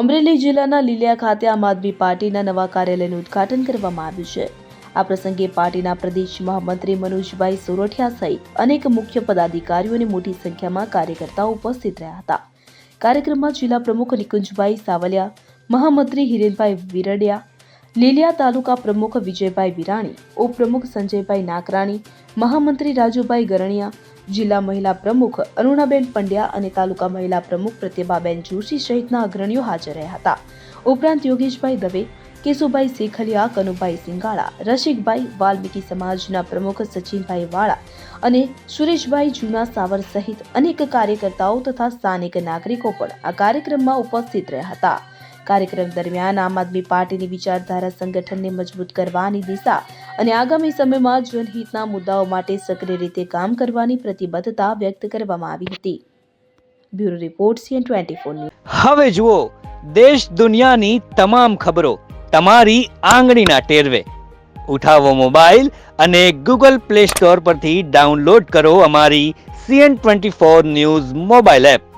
અમરેલી જિલ્લાના લીલિયા ખાતે આમ આદમી પાર્ટીના નવા કાર્યાલયનું ઉદ્ઘાટન કરવામાં આવ્યું છે. આ પ્રસંગે પાર્ટીના પ્રદેશ મહામંત્રી મનોજભાઈ સોરઠિયા સહિત અનેક મુખ્ય પદાધિકારીઓ અને મોટી સંખ્યામાં કાર્યકર્તાઓ ઉપસ્થિત રહ્યા હતા. કાર્યક્રમમાં જિલ્લા પ્રમુખ નિકુંજભાઈ સાવલિયા, મહામંત્રી હિરેનભાઈ વિરડિયા, લીલિયા તાલુકા પ્રમુખ વિજયભાઈ વિરાણી, ઉપપ્રમુખ સંજયભાઈ નાકરાણી, મહામંત્રી રાજુભાઈ ગરણિયા જિલ્લા મહિલા પ્રમુખ અરુણાબેન પંડ્યા અને તાલુકા મહિલા પ્રમુખ પ્રતિભાબેન જોશી સહિતના અગ્રણીઓ હાજર રહ્યા હતા. ઉપરાંત યોગેશભાઈ દવે, કેશુભાઈ શેખલિયા, કનુભાઈ સિંગાળા, રસિકભાઈ વાલ્મીકી સમાજના પ્રમુખ સચિનભાઈ વાળા અને સુરેશભાઈ જૂના સાવર સહિત અનેક કાર્યકર્તાઓ તથા સ્થાનિક નાગરિકો પણ આ કાર્યક્રમમાં ઉપસ્થિત રહ્યા હતા. કાર્યક્રમ દરમિયાન આમ આદમી પાર્ટીની વિચારધારા સંગઠનને મજબૂત કરવાની દિશા અને આગામી સમયમાં જનહિતના મુદ્દાઓ માટે સક્રિય રીતે કામ કરવાની પ્રતિબદ્ધતા વ્યક્ત કરવામાં આવી હતી. Bureau report CN twenty four હવે જુઓ, દેશ દુનિયાની તમામ ખબરો તમારી આંગળીના ટેરવે. ઉઠાવો મોબાઈલ અને ગૂગલ પ્લે સ્ટોર પરથી ડાઉનલોડ કરો અમારી CN twenty four news mobile app.